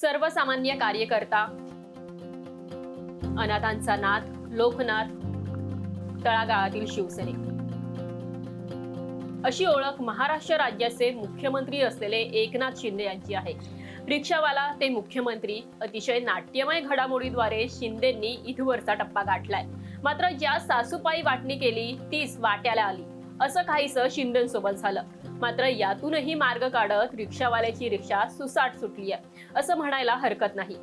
सर्वसामान्य कार्यकर्ता अनाथांचा नाथ लोकनाथ तळागाळातील शिवसैनिक. अशी ओळख महाराष्ट्र राज्याचे मुख्यमंत्री असलेले एकनाथ शिंदे यांची आहे. रिक्षावाला ते मुख्यमंत्री अतिशय नाट्यमय घडामोडीद्वारे शिंदेंनी इथवरचा टप्पा गाठलाय. मात्र ज्या सासूपाई वाटणी केली तीच वाट्याला आली. असं काहीसं शिंदेसोबत झालं. मात्र यातूनही मार्ग काढत रिक्षावाल्याची रिक्षा सुसाट सुटली आहे असं म्हणायला हरकत नाही.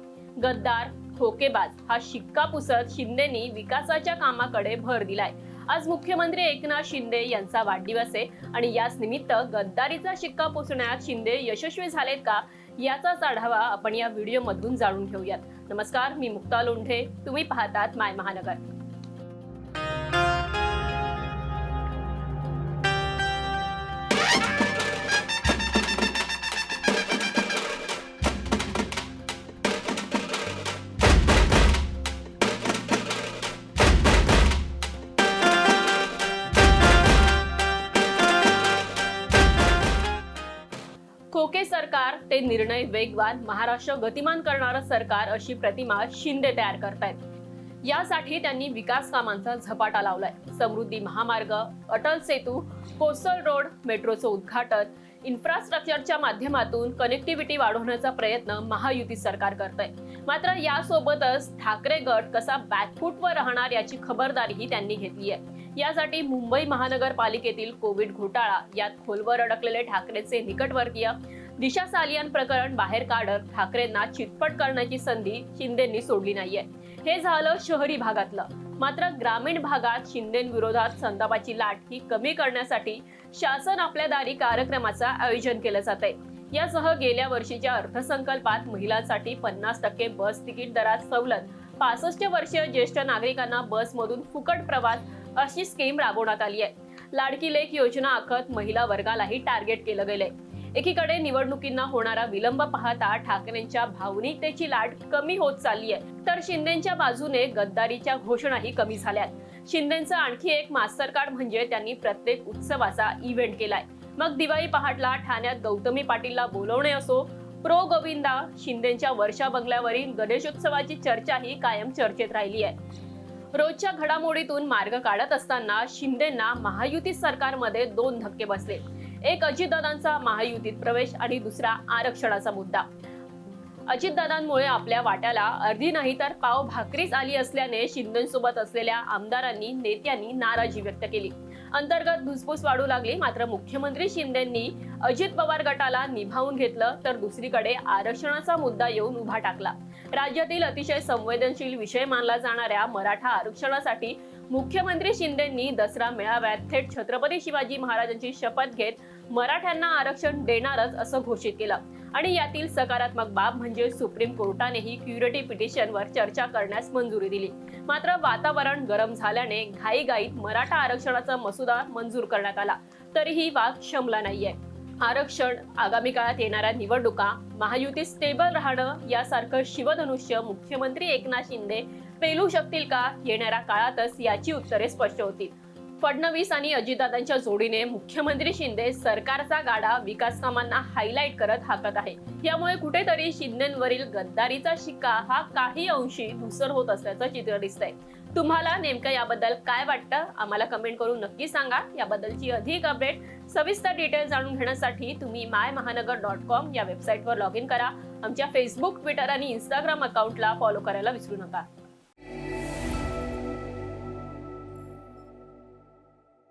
गद्दार ठोकेबाज हा शिक्का पुसत शिंदेनी विकासाच्या कामाकडे भर दिलाय. आज मुख्यमंत्री एकनाथ शिंदे यांचा वाढदिवस आहे आणि याच निमित्त गद्दारीचा शिक्का पुसण्यात शिंदे यशस्वी झालेत का याचाच आढावा आपण या व्हिडिओ मधून जाणून घेऊयात. नमस्कार मी मुक्ता लोंढे. तुम्ही पाहतात माय महानगर. खोके सरकार ते निर्णय वेगवान महाराष्ट्र गतिमान करणारं सरकार अशी प्रतिमा शिंदे तयार करतायत. यासाठी त्यांनी विकास कामांचा झपाटा लावलाय. समृद्धी महामार्ग अटल सेतू कोस्टल रोड मेट्रोचं उद्घाटन इन्फ्रास्ट्रक्चरच्या माध्यमातून कनेक्टिव्हिटी वाढवण्याचा प्रयत्न महायुती सरकार करत आहे मात्र यासोबतच ठाकरे गट कसा बॅकफूटवर राहणार याची खबरदारीही त्यांनी घेतली आहे. यासाठी मुंबई महानगरपालिकेतील कोविड घोटाळा यात खोलवर अडकलेले ठाकरेचे निकटवर्गीय दिशा सालियान प्रकरण बाहेर काढत ठाकरेंना चितपट करण्याची संधी शिंदेंनी सोडली नाहीये. हे झालं शहरी भागातलं. मात्र ग्रामीण भागात शिंदेविरोधात संतापाची लाट ही कमी करण्यासाठी शासन आपल्या दारी कार्यक्रमाचं आयोजन केलं जात आहे यासह गेल्या वर्षीच्या अर्थसंकल्पात महिलांसाठी पन्नास टक्के बस तिकीट दरात सवलत पासष्ट वर्षीय ज्येष्ठ नागरिकांना बसमधून फुकट प्रवास अशी स्कीम राबवण्यात आली आहे. लाडकी लेख योजना आखत महिला वर्गालाही टार्गेट केलं गेलंय. एकीकडे निवडणुकींना होणारा विलंब पाहता ठाकरेंच्या भावनिकतेची लाट कमी होत चालली आहे. तर शिंदेच्या बाजूने गद्दारीच्या घोषणाही कमी झाल्यात. शिंदेचं आणखी एक मास्टर कार्ड म्हणजे त्यांनी प्रत्येक उत्सवाचा इव्हेंट केलाय. मग दिवाळी पहाटला ठाण्यात गौतमी पाटीलला बोलवणे असो प्रो गोविंदा शिंदेच्या वर्षा बंगल्यावरील गणेशोत्सवाची चर्चाही कायम चर्चेत राहिली आहे. रोजच्या घडामोडीतून मार्ग काढत असताना शिंदेना महायुती सरकारमध्ये दोन धक्के बसले. एक अजितदादांचा महायुतीत प्रवेश आणि दुसरा आरक्षणाचा मुद्दा. अजितदादांमुळे आपल्या वाट्याला अर्धी नाही तर पाव भाकरीच आली असल्याने शिंदेसोबत असलेल्या आमदारांनी नेत्यांनी नाराजी व्यक्त केली. अंतर्गत धुसफूस वाढू लागली मात्र मुख्यमंत्री शिंदेंनी अजित पवार गटाला निभावून घेतलं तर दुसरीकडे आरक्षणाचा मुद्दा येऊन उभा टाकला. राज्यातील अतिशय संवेदनशील विषय मानला जाणाऱ्या मराठा आरक्षणासाठी मुख्यमंत्री शिंदेंनी दसरा मेळाव्यात थेट छत्रपती शिवाजी महाराजांची शपथ घेत मराठ्यांना आरक्षण देणारच असं घोषित केलं. आणि यातील सकारात्मक बाब म्हणजे सुप्रीम कोर्टानेही क्युरिटी पिटिशनवर चर्चा करण्यास मंजुरी दिली. मात्र वातावरण गरम झाल्याने घाईघाईत मराठा आरक्षणाचा मसुदा मंजूर करण्यात आला. तरीही वाद शमला नाहीये. आरक्षण आगामी काळात येणाऱ्या निवडणुका महायुती स्टेबल राहणं यासारखं शिवधनुष्य मुख्यमंत्री एकनाथ शिंदे पेलू शकतील का? येणाऱ्या काळातच याची उत्तरे स्पष्ट होतील. फडणवीस आणि अजितदादांच्या जोडीने मुख्यमंत्री शिंदे सरकारचा गाडा विकास कामांना हायलाईट करत हाकत आहे. यामुळे कुठेतरी शिंदेवरील गद्दारीचा शिक्का हा काही अंशी धुसर होत असल्याचं चित्र दिसतंय. तुम्हाला नेमकं याबद्दल काय वाटतं? आम्हाला कमेंट करून नक्की सांगा. याबद्दलची अधिक अपडेट सविस्तर डिटेल जाणून घेण्यासाठी तुम्ही माय महानगर डॉट कॉम या वेबसाईटवर लॉग इन करा. आमच्या फेसबुक ट्विटर आणि इंस्टाग्राम अकाउंटला फॉलो करायला विसरू नका.